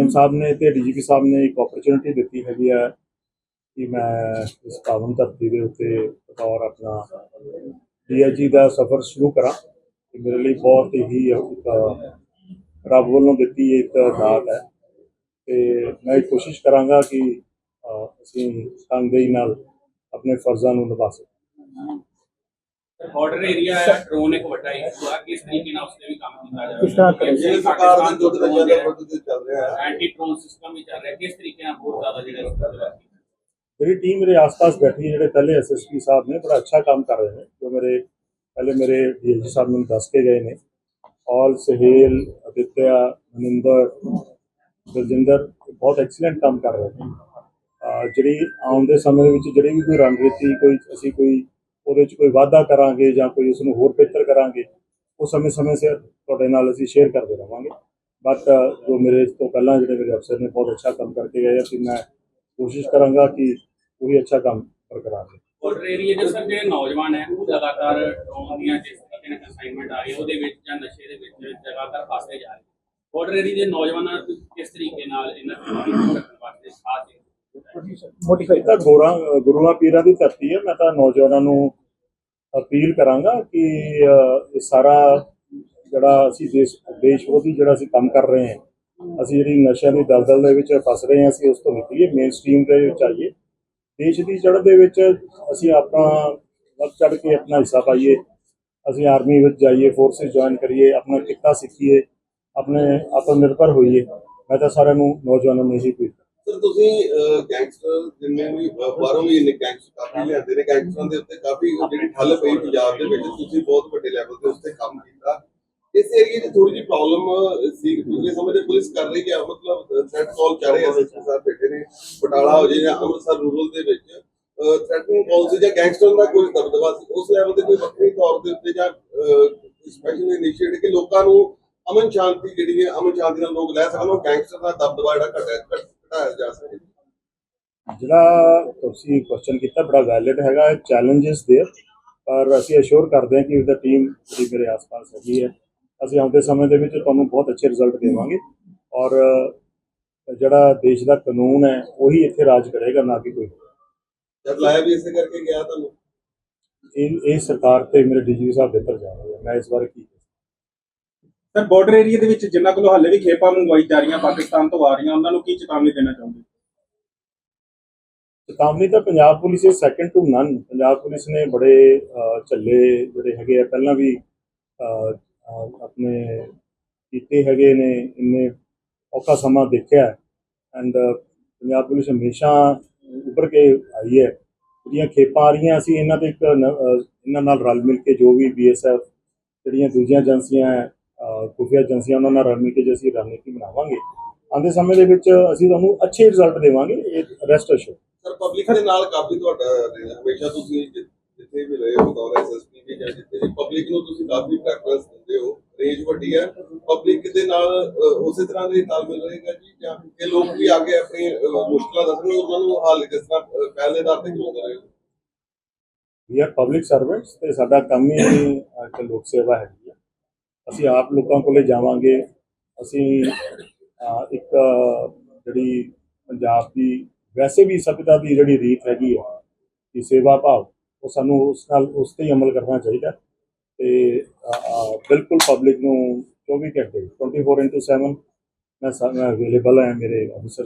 CM ਸਾਹਿਬ ਨੇ ਤੇ DGP ਸਾਹਿਬ ਨੇ ਇੱਕ ਓਪਰਚੁਨਿਟੀ ਦਿੱਤੀ ਹੈਗੀ ਆ ਕਿ ਮੈਂ ਇਸ ਪਾਵਨ ਧਰਤੀ ਦੇ ਉੱਤੇ ਬਤੌਰ ਆਪਣਾ ਡੀਆਈਜੀ ਦਾ ਸਫ਼ਰ ਸ਼ੁਰੂ ਕਰਾਂ ਤੇ ਮੇਰੇ ਲਈ ਬਹੁਤ ਹੀ ਰੱਬ ਵੱਲੋਂ ਦਿੱਤੀ ਇੱਕ ਦਾਤ ਹੈ। ਤੇ ਮੈਂ ਇਹ ਕੋਸ਼ਿਸ਼ ਕਰਾਂਗਾ ਕਿ ਅਸੀਂ ਤਨਦੇਹੀ ਨਾਲ ਆਪਣੇ ਫਰਜ਼ਾਂ ਨੂੰ ਨਿਭਾ ਸਕੀਏ। ਬਾਰਡਰ ਏਰੀਆ ਹੈ ਡਰੋਨ ਇੱਕ ਵੱਡਾ ਇਸ਼ੂ ਆ ਕਿਸ ਤਰੀਕੇ ਨਾਲ ਉਸਨੇ ਵੀ ਕੰਮ ਕੀਤਾ ਜਾਵੇ ਕਿਸ ਤਰ੍ਹਾਂ ਕਰੇ? ਜਿਵੇਂ ਸਰਕਾਰ ਦੇ ਹੈ, ਦਾ ਪ੍ਰਤੀ ਚੱਲ ਰਿਹਾ ਹੈ ਐਂਟੀ ਡਰੋਨ ਸਿਸਟਮ ਵੀ ਚੱਲ ਰਿਹਾ ਕਿਸ ਤਰੀਕੇ ਨਾਲ ਬਹੁਤ ਜ਼ਿਆਦਾ ਜਿਹੜਾ ਇਸ ਤਰ੍ਹਾਂ ਦਾ ਮੇਰੀ ਟੀਮ ਮੇਰੇ ਆਸ-ਪਾਸ ਬੈਠੀ ਹੈ ਜਿਹੜੇ ਪਹਿਲੇ ਐਸਐਸਪੀ ਸਾਹਿਬ ਨੇ ਬੜਾ ਅੱਛਾ ਕੰਮ ਕਰ ਰਹੇ ਨੇ ਜੋ ਮੇਰੇ ਪਹਿਲੇ ਮੇਰੇ ਡੀਐਸਪੀ ਸਾਹਿਬ ਮੈਨੂੰ ਦੱਸ ਕੇ ਗਏ ਨੇ ਔਲ ਸਹੇਲ ਅਦਿੱਤਿਆ ਮਨਿੰਦਰ ਦਲਜਿੰਦਰ ਬਹੁਤ ਐਕਸੀਲੈਂਟ ਕੰਮ ਕਰ ਰਹੇ ਨੇ ਜਿਹੜੀ ਆਉਣ ਦੇ ਸਮੇਂ ਦੇ ਵਿੱਚ ਜਿਹੜੀ ਵੀ ਕੋਈ ਰਣਨੀਤੀ ਕੋਈ ਅਸੀਂ ਕੋਈ ਉਹਦੇ ਵਿੱਚ ਕੋਈ ਵਾਅਦਾ ਕਰਾਂਗੇ ਜਾਂ ਕੋਈ ਉਸ ਨੂੰ ਹੋਰ ਬਿਹਤਰ ਕਰਾਂਗੇ ਉਹ ਸਮੇਂ-ਸਮੇਂ ਸਿਰ ਤੁਹਾਡੇ ਨਾਲ ਅਸੀਂ ਸ਼ੇਅਰ ਕਰਦੇ ਰਵਾਂਗੇ। ਬਟ ਜੋ ਮੇਰੇ ਇਸ ਤੋਂ ਪਹਿਲਾਂ ਜਿਹੜੇ ਮੇਰੇ ਅਫਸਰ ਨੇ ਬਹੁਤ ਅੱਛਾ ਕੰਮ ਕਰਕੇ ਗਏ ਅਸੀਂ ਮੈਂ ਕੋਸ਼ਿਸ਼ ਕਰਾਂਗਾ ਕਿ ਉਹੀ ਅੱਛਾ ਕੰਮ ਬਰਕਰਾਰ ਰਹੇ ਬਾਰਡਰ ਏਰੀਆ ਦੇ ਸਰ ਜਿਹੜੇ ਨੌਜਵਾਨ ਹੈ ਉਹ ਲਗਾਤਾਰ ਡਰੋਨ ਦੀਆਂ ਜਿਸ ਤਰੀਕੇ ਨਾਲ ਅਸਾਈਨਮੈਂਟ ਆ ਰਹੀ ਹੈ ਉਹਦੇ ਵਿੱਚ ਜਾਂ ਨਸ਼ੇ ਦੇ ਵਿੱਚ ਲਗਾਤਾਰ ਫਸਦੇ ਜਾ ਰਹੇ ਬਾਰਡਰ ਏਰੀਆ ਦੇ ਨੌਜਵਾਨਾਂ ਨੂੰ ਕਿਸ ਤਰੀਕੇ ਨਾਲ ਇਹਨਾਂ ਨੂੰ ਰੱਖਣ ਵਾਸਤੇ ਖਾਸ ਮੋਟੀਫਾਈ ਇਹ ਤਾਂ ਗੋਰਾ ਗੁਰੂਆਂ ਪੀਰਾਂ ਦੀ ਧਰਤੀ ਹੈ ਮੈਂ ਤਾਂ ਨੌਜਵਾਨਾਂ ਨੂੰ ਅਪੀਲ ਕਰਾਂਗਾ ਕਿ ਇਹ ਸਾਰਾ ਜਿਹੜਾ ਅਸੀਂ ਦੇਸ਼ ਦੇਸ਼ ਵਿਰੋਧੀ ਜਿਹੜਾ ਅਸੀਂ ਕੰਮ ਕਰ ਰਹੇ ਹਾਂ, ਅਸੀਂ ਜਿਹੜੀ ਨਸ਼ਿਆਂ ਦੀ ਦਲਦਲ ਦੇ ਵਿੱਚ ਫਸ ਰਹੇ ਹਾਂ, ਅਸੀਂ ਉਸ ਤੋਂ ਨਿਕਲੀਏ ਮੇਨ ਸਟ੍ਰੀਮ ਦੇ ਵਿੱਚ ਆਈਏ। ਦੇਸ਼ ਦੀ ਜੜ ਦੇ ਵਿੱਚ ਅਸੀਂ ਆਪਣਾ ਵੱਧ ਚੜ ਕੇ ਆਪਣਾ ਹਿੱਸਾ ਪਾਈਏ, ਅਸੀਂ ਆਰਮੀ ਵਿੱਚ ਜਾਈਏ ਫੋਰਸਿਸ ਜੁਆਇਨ ਕਰੀਏ, ਆਪਣਾ ਕਿੱਤਾ ਸਿੱਖੀਏ, ਆਪਣੇ ਆਤਮ ਨਿਰਭਰ ਹੋਈਏ। ਮੈਂ ਤਾਂ ਸਾਰਿਆਂ ਨੂੰ ਨੌਜਵਾਨਾਂ ਨੂੰ ਇਹੀ ਅਪੀਲ ਸਰ, ਤੁਸੀਂ ਗੈਂਗਸਟਰ ਜਿੰਨੇ ਵੀ ਬਾਹਰੋਂ ਵੀ ਇੰਨੇ ਗੈਂਗਸਟਰ ਕਾਫੀ ਲਿਆਂਦੇ ਨੇ। ਗੈਂਗਸਟਰਾਂ ਦੇ ਉੱਤੇ ਕਾਫੀ ਜਿਹੜੀ ਠੱਲ ਪਈ ਪੰਜਾਬ ਦੇ ਵਿੱਚ, ਤੁਸੀਂ ਬਹੁਤ ਵੱਡੇ ਲੈਵਲ ਤੇ ਉੱਤੇ ਕੰਮ ਕੀਤਾ। ਇਸ ਏਰੀਏ 'ਚ ਥੋੜੀ ਜਿਹੀ ਪ੍ਰੋਬਲਮ ਸੀ ਪਿਛਲੇ ਸਮੇਂ ਤੇ ਪੁਲਿਸ ਕਰ ਰਹੀ ਹੈ। ਮਤਲਬ ਥ੍ਰੈਟ ਕਾਲ ਕਰ ਰਹੇ ਐਸਐਸਪੀ ਸਾਹਿਬ ਬੈਠੇ ਨੇ। ਬਟਾਲਾ ਹੋ ਜਾਏ ਜਾਂ ਅੰਮ੍ਰਿਤਸਰ ਰੂਰਲ ਦੇ ਵਿੱਚ ਥ੍ਰੈਟਨਿੰਗ ਕਾਲ ਸੀ ਜਾਂ ਗੈਂਗਸਟਰ ਦਾ ਕੋਈ ਦਬਦਬਾ ਸੀ, ਉਸ ਲੈਵਲ ਤੇ ਕੋਈ ਵੱਖਰੀ ਤੌਰ ਦੇ ਉੱਤੇ ਜਾਂ ਸਪੈਸ਼ਲ ਇਨੀਸ਼ੀਏਟ ਕਿ ਲੋਕਾਂ ਨੂੰ ਅਮਨ ਸ਼ਾਂਤੀ ਜਿਹੜੀ ਹੈ ਅਮਨ ਸ਼ਾਂਤੀ ਨਾਲ ਲੋਕ ਲੈ ਸਕਣ ਉਹ ਗੈਂਗਸਟਰ ਦਾ ਦਬਦਬਾ ਜਿਹੜਾ ਘਟਿਆ ਘਟਾਇਆ ਜਾ ਸਕੇ। ਜਿਹੜਾ ਤੁਸੀਂ ਕੁਐਸਚਨ ਕੀਤਾ ਬੜਾ ਵੈਲਿਡ ਹੈਗਾ ਚੈਲੰਜਸ ਦੇ ਪਰ ਅਸੀਂ ਅਸ਼ੋਰ ਕਰਦੇ ਹਾਂ ਕਿ ਉਹਦਾ ਟੀਮ ਜਿਹੜੀ ਮੇਰੇ ਆਸ-ਪਾਸ ਹੈਗੀ ਹੈ ਅਸੀਂ ਆਉਂਦੇ ਸਮੇਂ ਦੇ ਵਿੱਚ ਤੁਹਾਨੂੰ ਬਹੁਤ ਅੱਛੇ ਰਿਜ਼ਲਟ ਦੇਵਾਂਗੇ। ਔਰ ਜਿਹੜਾ ਦੇਸ਼ ਦਾ ਕਾਨੂੰਨ ਹੈ ਉਹੀ ਇੱਥੇ ਰਾਜ ਕਰੇਗਾ ਨਾ ਕਿ ਕੋਈ ਜਦ ਲਾਇਆ ਵੀ ਇਸੇ ਕਰਕੇ ਗਿਆ ਤੁਹਾਨੂੰ? ਇਹ ਇਹ ਸਰਕਾਰ ਤੇ ਮੇਰੇ ਡੀਜੀਪੀ ਸਾਹਿਬ ਦੇ ਤਰ ਜਾ ਰਹੇ ਮੈਂ ਇਸ ਬਾਰੇ ਕੀ ਸਰ ਬਾਰਡਰ ਏਰੀਆ ਦੇ ਵਿੱਚ ਜਿਨ੍ਹਾਂ ਕੋਲੋਂ ਹਾਲੇ ਵੀ ਖੇਪਾਂ ਮੰਗਵਾਈ ਜਾ ਰਹੀਆਂ ਪਾਕਿਸਤਾਨ ਤੋਂ ਆ ਰਹੀਆਂ ਉਹਨਾਂ ਨੂੰ ਕੀ ਚੇਤਾਵਨੀ ਦੇਣਾ ਚਾਹੁੰਦੇ ਚੇਤਾਵਨੀ ਤਾਂ Punjab police is second to none Punjab police ਨੇ ਬੜੇ ਅਹ, ਝੱਲੇ ਜਿਹੜੇ ਹੈਗੇ ਆ ਪਹਿਲਾਂ ਵੀ ਆਪਣੇ ਕੀਤੇ ਹੈਗੇ ਨੇ ਇੰਨੇ ਔਖਾ ਸਮਾਂ ਦੇਖਿਆ ਐਂਡ ਪੰਜਾਬ ਪੁਲਿਸ ਹਮੇਸ਼ਾ ਉੱਪਰ ਕੇ ਆਈ ਹੈ। ਜਿਹੜੀਆਂ ਖੇਪਾਂ ਆ ਰਹੀਆਂ ਅਸੀਂ ਇਹਨਾਂ ਦੇ ਇੱਕ ਇਹਨਾਂ ਨਾਲ ਰਲ ਮਿਲ ਕੇ ਜੋ ਵੀ ਬੀਐਸਐਫ ਜਿਹੜੀਆਂ ਦੂਜੀਆਂ ਏਜੰਸੀਆਂ ਹੈ, ਖੁਫੀਆ ਏਜੰਸੀਆਂ ਉਹਨਾਂ ਨਾਲ ਰਲ ਮਿਲ ਕੇ ਜੇ ਅਸੀਂ ਰਣਨੀਤੀ ਬਣਾਵਾਂਗੇ ਆਉਂਦੇ ਸਮੇਂ ਦੇ ਵਿੱਚ ਅਸੀਂ ਤੁਹਾਨੂੰ ਅੱਛੇ ਰਿਜ਼ਲਟ ਦੇਵਾਂਗੇ ਇਹ ਰੈਸਟ ਅਸ਼ੋਰ ਸਰ ਪਬਲਿਕ ਦੇ ਨਾਲ ਕਾਫੀ ਤੁਹਾਡਾ। ਹਮੇਸ਼ਾ ਤੁਸੀਂ ਜਿੱਥੇ ਵੀ ਰਹੇ ਹੋ ਬਤੌਰ ਐਸਐਸਪੀ ਵੀ ਜਾਂ ਜਿੱਥੇ ਵੀ ਪਬਲਿਕ ਨੂੰ ਤੁਸੀਂ ਕਾਫੀ ਪ੍ਰੈਫਰੈਂਸ ਦਿੰਦੇ ਹੋ ਰੇਂਜ ਵੱਡੀ ਹੈ। ਪਬਲਿਕ ਦੇ ਨਾਲ ਉਸੇ ਤਰ੍ਹਾਂ ਦੇ ਤਾਲਮੇਲ ਰਹੇਗਾ ਜੀ ਜਾਂ ਇਹ ਲੋਕ ਵੀ ਆ ਕੇ ਆਪਣੀ ਮੁਸ਼ਕਲਾਂ ਦੱਸਣ ਉਹਨਾਂ ਨੂੰ ਹੱਲ ਕਿਸ ਤਰ੍ਹਾਂ ਪਹਿਲ ਦੇ ਤੇ ਕਰਵਾਉਂਦੇ ਰਹੇ ਵੀ ਆਰ ਪਬਲਿਕ ਸਰਵੈਂਟਸ ਤੇ ਸਾਡਾ ਕੰਮ ਹੀ ਇੱਕ ਲੋਕ ਸੇਵਾ ਹੈ। ਅਸੀਂ ਆਪ ਲੋਕਾਂ ਕੋਲੇ ਜਾਵਾਂਗੇ। ਅਸੀਂ ਇੱਕ, ਜਿਹੜੀ ਪੰਜਾਬ ਦੀ ਵੈਸੇ ਵੀ ਸਭਿਅਤਾ ਦੀ ਜਿਹੜੀ ਰੀਤ ਹੈਗੀ ਆ ਕਿ ਸੇਵਾ ਭਾਵ, ਉਹ ਸਾਨੂੰ ਉਸ ਨਾਲ, ਉਸ ਤੇ ਹੀ ਅਮਲ ਕਰਨਾ ਚਾਹੀਦਾ ਤੇ ਬਿਲਕੁਲ ਪਬਲਿਕ ਨੂੰ 24 ਘੰਟੇ 24/7 ਮੈਂ ਅਵੇਲੇਬਲ ਹਾਂ, ਮੇਰੇ ਅਫਸਰ